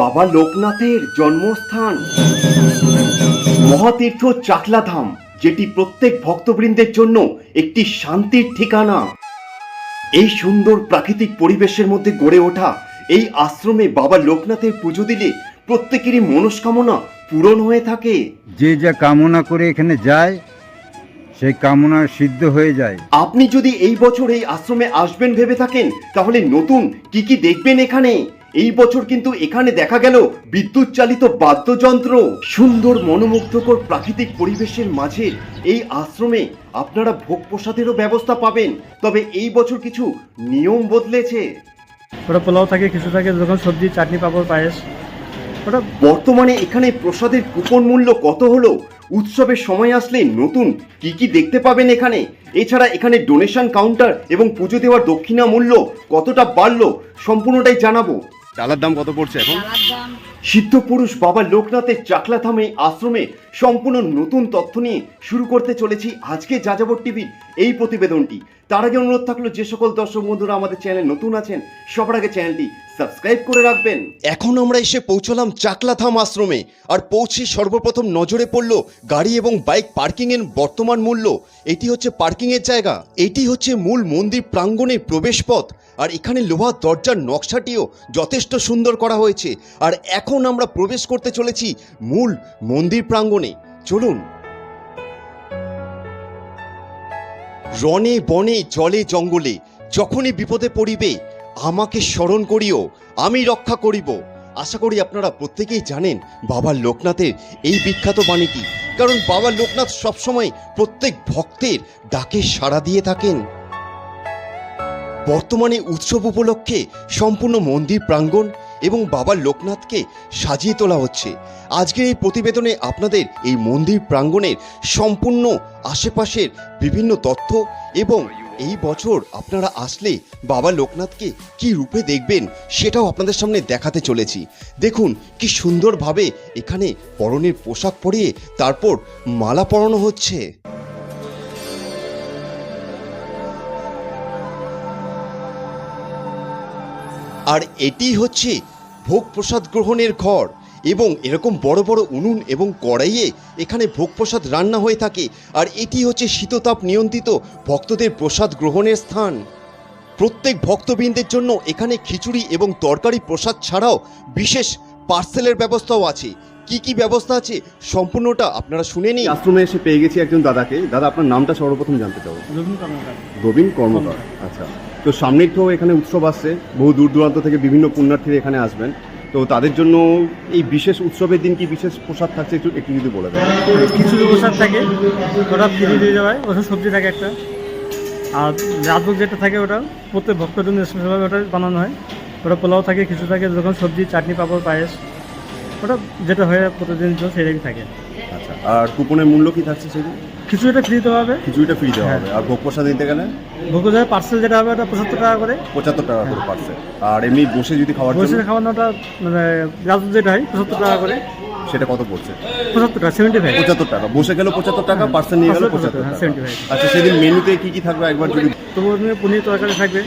বাবা লোকনাথের জন্মস্থান। মহাতীর্থ চাকলাধাম যেটি প্রত্যেক ভক্তবৃন্দের জন্য একটি শান্তির ঠিকানা। এই সুন্দর প্রাকৃতিক পরিবেশের মধ্যে গড়ে ওঠা এই আশ্রমে বাবা লোকনাথের পুজো দিলে প্রত্যেকেরই মনস্কামনা পূরণ হয়ে থাকে। যে যা কামনা করে এখানে যায় সেই কামনা সিদ্ধ হয়ে যায়। আপনি যদি এই বছর এই আশ্রমে আসবেন ভেবে থাকেন তাহলে নতুন কি কি দেখবেন এখানে? এই বছর কিন্তু এখানে দেখা গেল বিদ্যুৎ চালিত বাদ্যযন্ত্র। সুন্দর মনোমুগ্ধকর প্রাকৃতিক পরিবেশের মাঝে এই আশ্রমে আপনারা ভোগ প্রসাদেরও ব্যবস্থা পাবেন। তবে এই বছর কিছু নিয়ম বদলেছে। ওটা পোলাও থাকে কিছু থাকে যখন সবজি চাটনি পাপড় পায়েস। ওটা বর্তমানে এখানে প্রসাদের কুপন মূল্য কত হলো? উৎসবের সময় আসলে নতুন কি কি দেখতে পাবেন এখানে? এছাড়া এখানে ডোনেশন কাউন্টার এবং পুজো দেওয়ার দক্ষিণা মূল্য কতটা বাড়লো সম্পূর্ণটাই জানাব। চালার দাম কত পড়ছে এখন? সিদ্ধ পুরুষ বাবা লোকনাথের চাকলাধামে আশ্রমে সম্পূর্ণ নতুন তথ্য নিয়ে শুরু করতে চলেছি আজকে যাযাবর টিভির এই প্রতিবেদনটি। তার আগে অনুরোধ থাকল, যে সকল দর্শক বন্ধুরা আমাদের চ্যানেল নতুন আছেন, সবার আগে চ্যানেলটি সাবস্ক্রাইব করে রাখবেন। এখন আমরা এসে পৌঁছলাম চাকলাথাম আশ্রমে, আর পৌঁছে সর্বপ্রথম নজরে পড়ল গাড়ি এবং বাইক পার্কিংয়ের বর্তমান মূল্য। এটি হচ্ছে পার্কিংয়ের জায়গা। এটি হচ্ছে মূল মন্দির প্রাঙ্গণের প্রবেশপথ, আর এখানে লোহার দরজার নকশাটিও যথেষ্ট সুন্দর করা হয়েছে। আর এখন আমরা প্রবেশ করতে চলেছি মূল মন্দির প্রাঙ্গণে। চলুন রনে বনে জলে জঙ্গলে, যখনই বিপদে পড়িবে, আমাকে স্মরণ করিও, আমি রক্ষা করিব। আশা করি আপনারা প্রত্যেকেই জানেন বাবা লোকনাথের এই বিখ্যাত বাণীটি, কারণ বাবা লোকনাথ সবসময় প্রত্যেক ভক্তের ডাকে সাড়া দিয়ে থাকেন। বর্তমানে উৎসব উপলক্ষে সম্পূর্ণ মন্দির প্রাঙ্গণ এবং বাবা লোকনাথকে সাজিয়ে তোলা হচ্ছে। আজকের এই প্রতিবেদনে আপনাদের এই মন্দির প্রাঙ্গণের সম্পূর্ণ আশেপাশের বিভিন্ন তথ্য এবং এই বছর আপনারা আসলে বাবা লোকনাথকে কি রূপে দেখবেন সেটাও আপনাদের সামনে দেখাতে চলেছি। দেখুন কি সুন্দরভাবে এখানে পরনের পোশাক পরিয়ে তারপর মালা পরানো হচ্ছে। আর এটি হচ্ছে ভোগ প্রসাদ গ্রহণের ঘর এবং এরকম বড় বড় উনুন এবং কড়াইয়ে এখানে ভোগ প্রসাদ রান্না হয়ে থাকে। আর এটি হচ্ছে শীততাপ নিয়ন্ত্রিত ভক্তদের প্রসাদ গ্রহণের স্থান। প্রত্যেক ভক্তবৃন্দের জন্য এখানে খিচুড়ি এবং তরকারি প্রসাদ ছাড়াও বিশেষ পার্সেলের ব্যবস্থাও আছে। কি কি ব্যবস্থা আছে সম্পূর্ণটা আপনারা শুনে নিন। আশ্রমে এসে পেয়ে গেছি একজন দাদাকে। দাদা আপনার নামটা সর্বপ্রথম জানতে চাবো। রবীন্দ্র কর্মকার। রবীন কর্মকার আচ্ছা। তো সামনেই তো এখানে উৎসব আসছে। বহু দূর দূরান্ত থেকে বিভিন্ন পুণ্যার্থীরা এখানে আসবেন। তো তাদের জন্য এই বিশেষ উৎসবের দিন কি বিশেষ প্রসাদ থাকছে একটু একটু যদি বলে দেন। কিছু প্রসাদ থাকে ওটা ফ্রি দিয়ে দেওয়া হয়। ওষুধ সবজি থাকে একটা। আর রাজভোগ যেটা থাকে ওটা প্রত্যেক ভক্তের জন্য স্পেশালভাবে ওটা বানানো হয়। ওটা পোলাও থাকে কিছু থাকে যখন সবজি চাটনি পাঁপড় পায়েস। ওটা যেটা হয় প্রতিদিন সেটাই থাকে। আচ্ছা আর কুপনের মূল্য কি থাকছে সেদিন? এটা ফ্রি দেওয়া হবে। খিচুড়িটা ফ্রি দেওয়া হবে। আর ভোগ প্রসাদ নিতে গেলে? ভোগ পার্সেল যেটা হবে ওটা পঁচাত্তর টাকা করে। পঁচাত্তর টাকা করে পারছে আর এমনি বসে যদি খাওয়ার বসে খাওয়ানোটা মানে রাজভোগ যেটা হয় পঁচাত্তর টাকা করে। সেটা কত পড়ছে? পঁচাত্তর টাকা সেভেন্টি ফাইভ পঁচাত্তর টাকা। বসে গেলে পঁচাত্তর টাকা পার্সেল নিয়ে গেলে পঁচাত্তর, হ্যাঁ, টাকা। 75 আচ্ছা সেদিন মেনুতে কি কি থাকবে একবার যদি ওখানে পনির তরকারি থাকবে।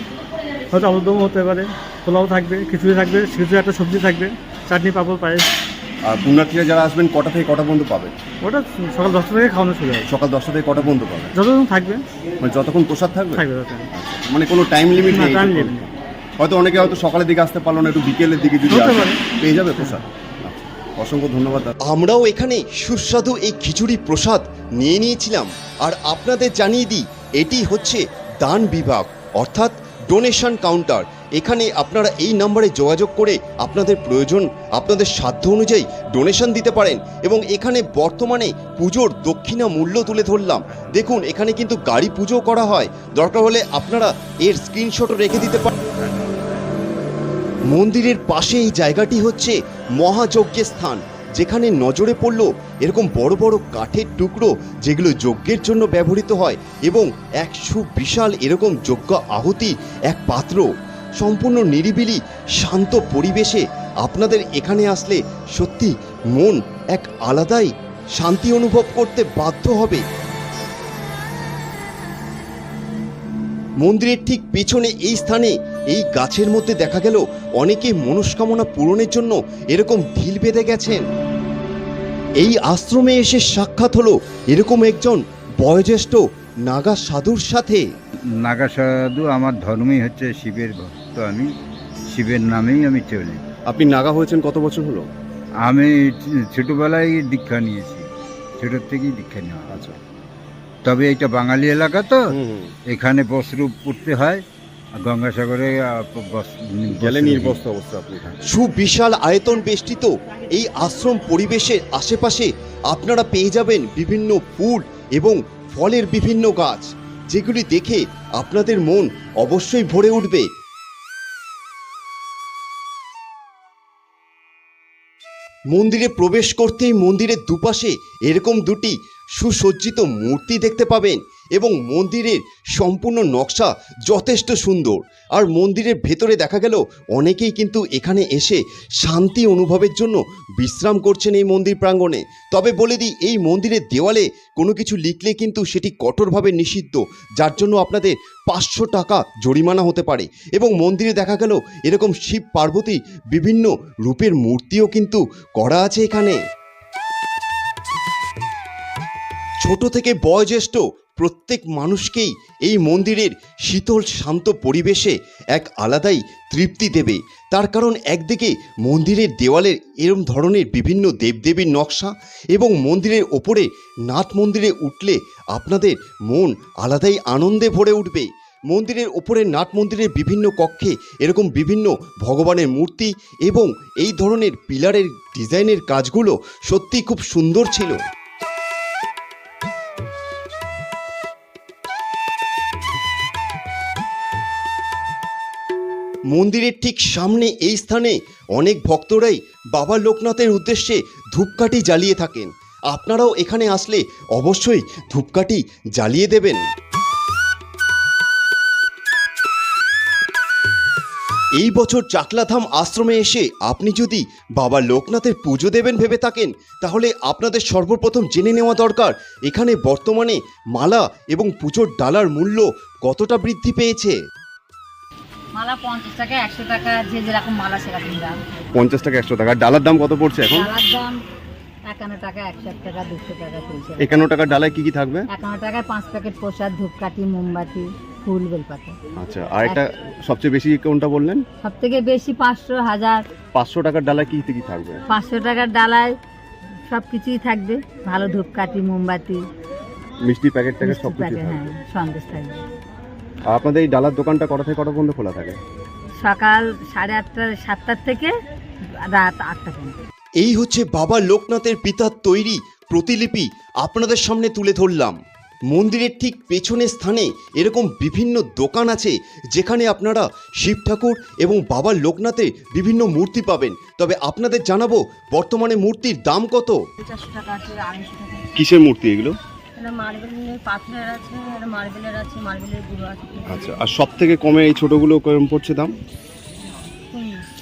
হয়তো আলুর দম হতে পারে পোলাও থাকবে খিচুড়ি থাকবে কিছু একটা সবজি থাকবে চাটনি পাঁপড় পায়েস। আর পুণ্যার্থীরা যারা আসবেন কটা থেকে কটা পর্যন্ত পাবেন? ওটা সকাল দশটা থেকে খাওয়ানো শুরু হবে। সকাল দশটা থেকে কটা পর্যন্ত পাবেন? যতক্ষণ থাকবে। মানে যতক্ষণ প্রসাদ থাকবে? থাকবে মানে কোনো টাইম লিমিট না নেই টাইম নেই। হয়তো অনেকে হয়তো সকালের দিকে আসতে পারল না একটু বিকেলের দিকে যদি। পেয়ে যাবে প্রসাদ। আচ্ছা, অসংখ্য ধন্যবাদ দাদা। আমরাও এখানে সুস্বাদু এই খিচুড়ি প্রসাদ নিয়ে নিয়েছিলাম। আর আপনাদের জানিয়ে দিই এটি হচ্ছে দান বিভাগ অর্থাৎ ডোনেশন কাউন্টার এখানে আপনারা এই নাম্বারে যোগাযোগ করে আপনাদের প্রয়োজন, আপনাদের সাধ্য অনুযায়ী ডোনেশন দিতে পারেন এবং এখানে বর্তমানে পুজোর দক্ষিণা মূল্য তুলে ধরলাম। দেখুন, এখানে কিন্তু গাড়ি পুজো করা হয়। দরকার হলে আপনারা এর স্ক্রিনশটও রেখে দিতে পারেন মন্দিরের পাশে এই জায়গাটি হচ্ছে মহাযজ্ঞের স্থান। যেখানে নজরে পড়ল এরকম বড় বড় কাঠের টুকরো যেগুলো যজ্ঞের জন্য ব্যবহৃত হয় এবং এক সুবিশাল এরকম যজ্ঞ আহুতি, এক পাত্র। সম্পূর্ণ নিরিবিলি, শান্ত পরিবেশে আপনাদের এখানে আসলে সত্যি মন এক আলাদাই শান্তি অনুভব করতে বাধ্য হবে। মন্দিরের ঠিক পেছনে এই স্থানে, এই গাছের মধ্যে দেখা গেল অনেকে মনস্কামনা পূরণের জন্য এরকম ঢিল বেঁধে গেছেন। এই আশ্রমে এসে সাক্ষাৎ হলো এরকম একজন বয়োজ্যেষ্ঠ নাগা সাধুর সাথে। নাগা সাধু আমার ধর্মই হচ্ছে শিবের ভক্ত আমি শিবের নামেই আমি চলি। আপনি নাগা হয়েছেন কত বছর হলো? আমি ছোটোবেলায় দীক্ষা নিয়েছি। ছোটোর থেকেই দীক্ষা নেওয়া। আচ্ছা। তবে এটা বাঙালি এলাকা তো এখানে বস্ত্র পড়তে হয় গঙ্গাসাগরে বস- গেলে নির্বস্ত অবস্থা আপনি সুবিশাল আয়তন বেষ্টিত এই আশ্রম পরিবেশের আশেপাশে আপনারা পেয়ে যাবেন বিভিন্ন ফুল এবং ফলের বিভিন্ন গাছ যেগুলি দেখে আপনাদের মন অবশ্যই ভরে উঠবে। মন্দিরে প্রবেশ করতেই মন্দিরের দুপাশে এরকম দুটি সুসজ্জিত মূর্তি দেখতে পাবেন। এবং মন্দিরের সম্পূর্ণ নকশা যথেষ্ট সুন্দর। আর মন্দিরের ভেতরে দেখা গেল, অনেকেই কিন্তু এখানে এসে শান্তি অনুভবের জন্য বিশ্রাম করছেন এই মন্দির প্রাঙ্গণে। তবে বলে দিই, এই মন্দিরের দেওয়ালে কোনো কিছু লিখলে কিন্তু সেটি কঠোরভাবে নিষিদ্ধ, যার জন্য আপনাদের পাঁচশো টাকা জরিমানা হতে পারে। এবং মন্দিরে দেখা গেল, এরকম শিব পার্বতী বিভিন্ন রূপের মূর্তিও কিন্তু করা আছে এখানে। ছোট থেকে বয়োজ্যেষ্ঠ প্রত্যেক মানুষকেই এই মন্দিরের শীতল শান্ত পরিবেশে এক আলাদাই তৃপ্তি দেবে। তার কারণ একদিকে মন্দিরের দেওয়ালের এরম ধরনের বিভিন্ন দেবদেবীর নকশা এবং মন্দিরের ওপরে নাট মন্দিরে উঠলে আপনাদের মন আলাদাই আনন্দে ভরে উঠবে। মন্দিরের ওপরে নাট মন্দিরের বিভিন্ন কক্ষে এরকম বিভিন্ন ভগবানের মূর্তি এবং এই ধরনের পিলারের ডিজাইনের কাজগুলো সত্যি খুব সুন্দর ছিল। মন্দিরের ঠিক সামনে এই স্থানে অনেক ভক্তরাই বাবা লোকনাথের উদ্দেশ্যে ধূপকাঠি জ্বালিয়ে থাকেন। আপনারাও এখানে আসলে অবশ্যই ধূপকাঠি জ্বালিয়ে দেবেন। এই বছর চাকলাধাম আশ্রমে এসে আপনি যদি বাবা লোকনাথের পুজো দেবেন ভেবে থাকেন, তাহলে আপনাদের সর্বপ্রথম জেনে নেওয়া দরকার, এখানে বর্তমানে মালা এবং পুজোর ডালার মূল্য কতটা বৃদ্ধি পেয়েছে। মালা পঞ্চাশ টাকা একশো টাকা যে যেরকম মালা সেরকম দাম। পঞ্চাশ টাকা একশো টাকা। ডালার দাম কত পড়ছে এখন? ডালার দাম একান্ন টাকা একশো এক টাকা দুশো টাকা চলছে একান্ন টাকার ডালায় কি কি থাকবে? একান্ন টাকায় পাঁচ প্যাকেট প্রসাদ ধূপকাঠি মোমবাতি ফুল বেলপাতা। আচ্ছা আর একটা সবচেয়ে বেশি কোনটা বললেন? সব থেকে বেশি পাঁচশো হাজার। পাঁচশো টাকার ডালায় কি কি থাকবে? পাঁচশো টাকার ডালায় সব কিছুই থাকবে। ভালো ধূপকাঠি মোমবাতি মিষ্টি প্যাকেট ট্যাকেট সব কিছু থাকবে। হ্যাঁ সন্দেশ থাকবে। আপনাদের এই ডালার দোকানটা কটা থেকে কটা পর্যন্ত খোলা থাকে? সকাল সাড়ে আটটা সাতটার থেকে রাত আটটা পর্যন্ত। এই হচ্ছে বাবা লোকনাথের পিতার তৈরি প্রতিলিপি আপনাদের সামনে তুলে ধরলাম। মন্দিরের ঠিক পেছনের স্থানে এরকম বিভিন্ন দোকান আছে যেখানে আপনারা শিব ঠাকুর এবং বাবা লোকনাথের বিভিন্ন মূর্তি পাবেন। তবে আপনাদের জানাব বর্তমানে মূর্তির দাম কত? কিসের মূর্তি এগুলো? এটা মার্বেলের পাথরের আছে এটা মার্বেলের আছে মার্বেলের গুঁড়ো আছে। আচ্ছা আর সব থেকে কমে এই ছোটগুলো কেমন পড়ছে দাম?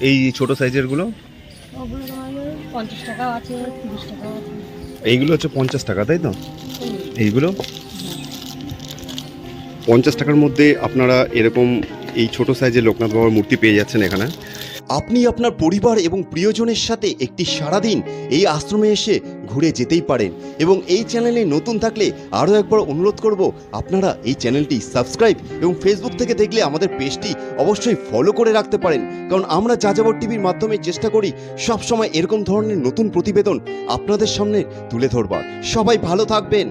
এই ছোট সাইজেরগুলো? ওগুলো তোমার পঞ্চাশ টাকাও আছে তিরিশ টাকাও আছে। এইগুলো হচ্ছে পঞ্চাশ টাকা তাই তো? এইগুলো? পঞ্চাশ টাকার মধ্যে আপনারা এরকম এই ছোট সাইজের লোকনাথ বাবার মূর্তি পেয়ে যাচ্ছেন এখানে। আপনি আপনার পরিবার এবং প্রিয়জনের সাথে একটি সারাদিন এই আশ্রমে এসে ঘুরে যেতেই পারেন এবং এই চ্যানেলে নতুন থাকলে আরও একবার অনুরোধ করব আপনারা এই চ্যানেলটি সাবস্ক্রাইব এবং ফেসবুক থেকে দেখলে আমাদের পেজটি অবশ্যই ফলো করে রাখতে পারেন। কারণ আমরা যাযাবর টিভির মাধ্যমে চেষ্টা করি সবসময় এরকম ধরনের নতুন প্রতিবেদন আপনাদের সামনে তুলে ধরবার। সবাই ভালো থাকবেন।